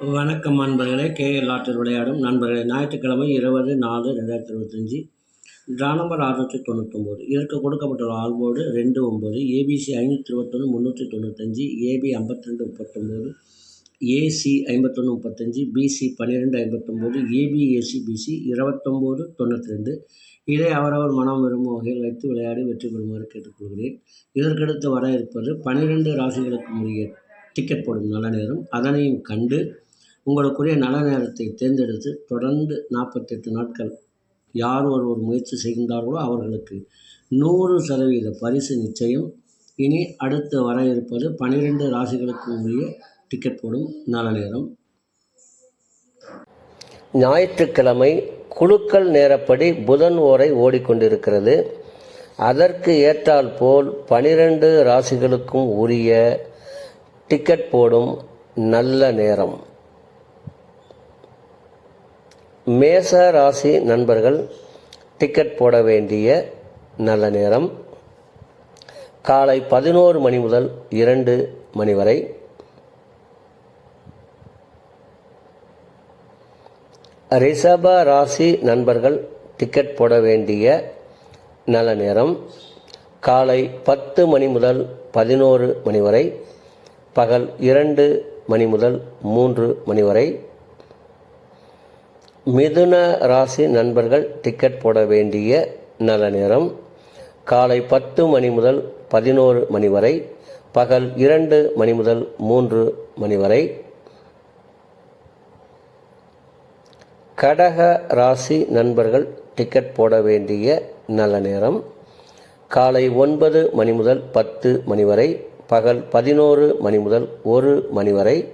வணக்கம் நண்பர்களே. கேஎல் ஆற்றில் விளையாடும் நண்பர்களே ஞாயிற்றுக்கிழமை இருபது நாலு ரெண்டாயிரத்தி இருபத்தஞ்சி ட்ரா நம்பர் அறுநூற்றி தொண்ணூத்தொம்பது. இதற்கு கொடுக்கப்பட்டுள்ள ஆல்போர்டு ரெண்டு ஒம்பது ஏபிசி ஐநூற்றி இருபத்தொன்று முந்நூற்றி தொண்ணூத்தஞ்சு ஏபி ஐம்பத்திரெண்டு முப்பத்தொம்போது ஏசி ஐம்பத்தொன்று முப்பத்தஞ்சு பிசி பன்னிரெண்டு ஐம்பத்தொம்போது ஏபி ஏசி பிசி இருபத்தொம்போது தொண்ணூற்றி ரெண்டு இதை அவரவர் மனம் விரும்பும் வகையில் வைத்து விளையாடி வெற்றி பெறுமாறு கேட்டுக்கொள்கிறேன். இதற்கடுத்து வர இருப்பது பன்னிரெண்டு ராசிகளுக்கு உரிய டிக்கெட் போடும் நல்ல நேரம். அதனையும் கண்டு உங்களுக்குரிய நல்ல நேரத்தை தேர்ந்தெடுத்து தொடர்ந்து நாற்பத்தெட்டு நாட்கள் யார் ஒருவர் முயற்சி செய்கின்றார்களோ அவர்களுக்கு நூறு சதவீத பரிசு நிச்சயம். இனி அடுத்து வர இருப்பது பனிரெண்டு ராசிகளுக்கு உரிய டிக்கெட் போடும் நல்ல நேரம். ஞாயிற்றுக்கிழமை குழுக்கள் நேரப்படி புதன் ஓரை ஓடிக்கொண்டிருக்கிறது. அதற்கு ஏற்றால் போல் பனிரெண்டு ராசிகளுக்கும் உரிய டிக்கெட் போடும் நல்ல நேரம். மேச ராசி நண்பர்கள் டிக்கெட் போட வேண்டிய நல்ல நேரம். காலை பதினோரு மணி முதல் இரண்டு மணி வரை. ரிஷப ராசி நண்பர்கள் டிக்கெட் போட வேண்டிய நல்ல நேரம். காலை பத்து மணி முதல் பதினோரு மணி வரை. பகல் இரண்டு மணி முதல் மூன்று மணி வரை. மிதுன ராசி நண்பர்கள் டிக்கெட் போட வேண்டிய நல்ல நேரம் காலை பத்து மணி முதல் பதினோரு மணி வரை பகல் இரண்டு மணி முதல் மூன்று மணி வரை. கடக ராசி நண்பர்கள் டிக்கெட் போட வேண்டிய நல்ல நேரம் காலை ஒன்பது மணி முதல் பத்து மணி வரை பகல் பதினோரு மணி முதல் ஒரு மணி வரை.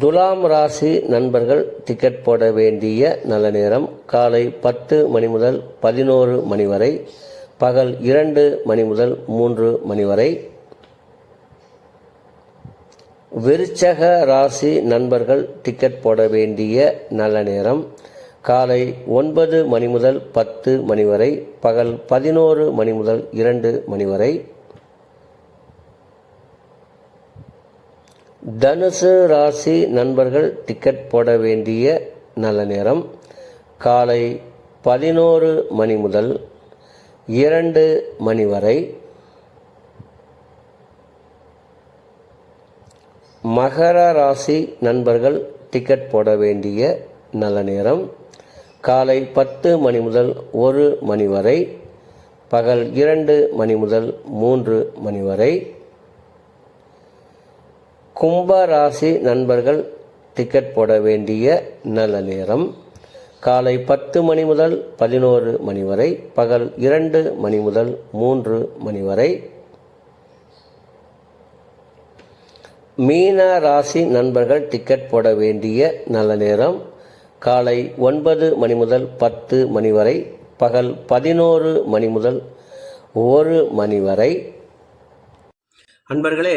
துலாம் ராசி நண்பர்கள் டிக்கெட் போட வேண்டிய நல்ல நேரம். காலை பத்து மணி முதல் பதினோரு மணி வரை பகல் இரண்டு மணி முதல் மூன்று மணி வரை. விருச்சக ராசி நண்பர்கள் டிக்கெட் போட வேண்டிய நல்ல நேரம். காலை ஒன்பது மணி முதல் பத்து மணி வரை பகல் பதினோரு மணி முதல் இரண்டு மணி வரை. தனுசு ராசி நண்பர்கள் டிக்கெட் போட வேண்டிய நல்ல நேரம். காலை பதினோரு மணி முதல் இரண்டு மணி வரை மகர ராசி நண்பர்கள் டிக்கெட் போட வேண்டிய நல்ல நேரம். காலை பத்து மணி முதல் ஒரு மணி வரை பகல் இரண்டு மணி முதல் மூன்று மணி வரை கும்ப ராசி நண்பர்கள் டிக்கெட் போட வேண்டிய நல்ல நேரம். காலை பத்து மணி முதல் பதினோரு மணி வரை பகல் இரண்டு மணி முதல் மூன்று மணி வரை. மீன ராசி நண்பர்கள் டிக்கெட் போட வேண்டிய நல்ல நேரம். காலை ஒன்பது மணி முதல் பத்து மணி வரை பகல் பதினோரு மணி முதல் ஒரு மணி வரை. அன்பர்களே